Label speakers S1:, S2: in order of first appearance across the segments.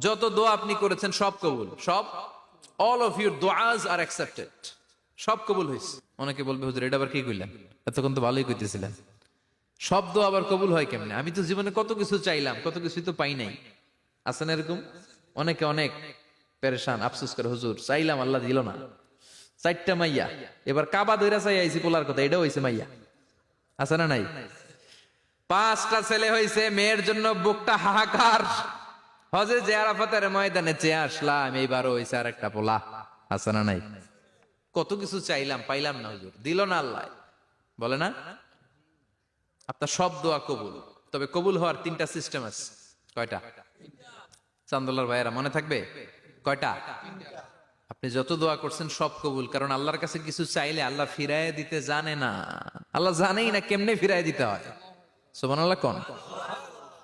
S1: যত দোয়া আপনি করেছেন, সব কবুল। সব? অল অফ ইউর দোয়াজ আর অ্যাকসেপ্টেড সব কবুল হয়েছে। অনেকে বলবে, হুজুর, এটা আবার কি কইলেন? এতক্ষণ তো ভালোই কইতেছিলেন। সব দোয়া আবার কবুল হয় কেমনে? আমি তো জীবনে কত কিছু চাইলাম, কত কিছুই তো পাই নাই। আছে না এরকম? অনেকে অনেক পেরেশান, আফসোস করে, হুজুর, চাইলাম, আল্লাহ দিল না। চারটা মাইয়া। এবার কাবা দইরা চাই আইছি পোলার কথা, এটাও হয়েছে মাইয়া। আছে না নাই? পাঁচটা ছেলে হয়েছে মেয়ের জন্য বুকটা হাহাকার। হজে ময়দানে চেয়ে আসলাম একটা পোলা। আছে না নাই? কত কিছু চাইলাম, পাইলাম না হুজুর। দিল না আল্লাহ। বলে না? আপনার সব দোয়া কবুল। তবে কবুল হওয়ার তিনটা সিস্টেম আছে। কয়টা? চান্দোলার ভাইয়েরা, মনে থাকবে? কয়টা? আপনি যত দোয়া করছেন সব কবুল, কারণ আল্লাহর কাছে কিছু চাইলে আল্লাহ ফিরায় দিতে জানে না। আল্লাহ জানেই না কেমনে ফিরায় দিতে হয়। সোমান আল্লাহ কোন?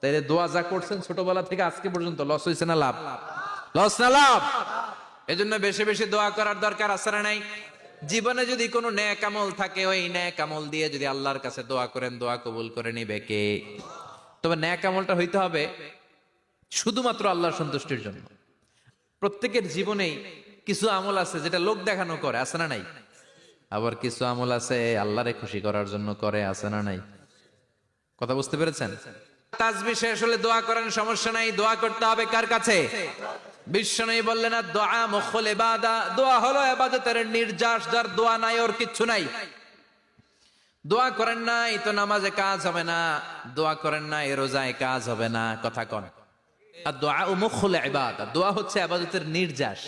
S1: তাই দোয়া যা করছেন ছোটবেলা থেকে আজকে পর্যন্ত, লস হয়েছে না লাভ? লস না লাভ? এজন্য বেশি বেশি দোয়া করার দরকার আছে না নাই? জীবনে যদি কোনো ন্যাক থাকে, ওই ন্যাক আমল দিয়ে যদি আল্লাহর কাছে দোয়া করেন, দোয়া কবুল করে নিবে কে? তবে ন্যাক আমলটা হইতে হবে শুধুমাত্র আল্লাহর সন্তুষ্টির জন্য। প্রত্যেকের জীবনেই কিছু আমল আছে যেটা লোক দেখানো করে, আছে না নাই? আবার কিছু আমল আছে আল্লাহরে খুশি করার জন্য করে, আছে না নাই? কথা বুঝতে পেরেছেন? তাজবি শেষ হলে দোয়া করেন, সমস্যা নাই, দোয়া করতে হবে কার কাছে? বিশ্ব নেই বললেন দোয়া মুখল এবাদা দোয়া হলো এবাদতের নির্যাস, যার দোয়া নাই, ওর কিচ্ছু নাই। দোয়া করেন তো নামাজে কাজ হবে না, দোয়া করেন রোজায় কাজ হবে না, কথা কন। আর দোয়া ও মুখল এবাদা দোয়া হচ্ছে আবাদতের নির্যাস।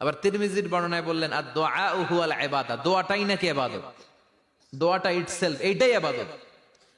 S1: আবার তিরমিজির বর্ণনায় বললেন, আর দোয়া ও হুয়াল এবাদা দোয়াটাই নাকি আবাদত দোয়াটা ইটসেলফ এইটাই আবাদত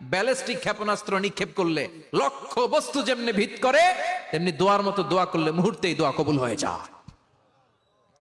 S1: ব্যালিস্টিক ক্ষেপণাস্ত্র নিক্ষেপ করলে লক্ষ্য বস্তু যেমনি ভিত করে, তেমনি দোয়ার মতো দোয়া করলে মুহূর্তেই দোয়া কবুল হয়ে যায়।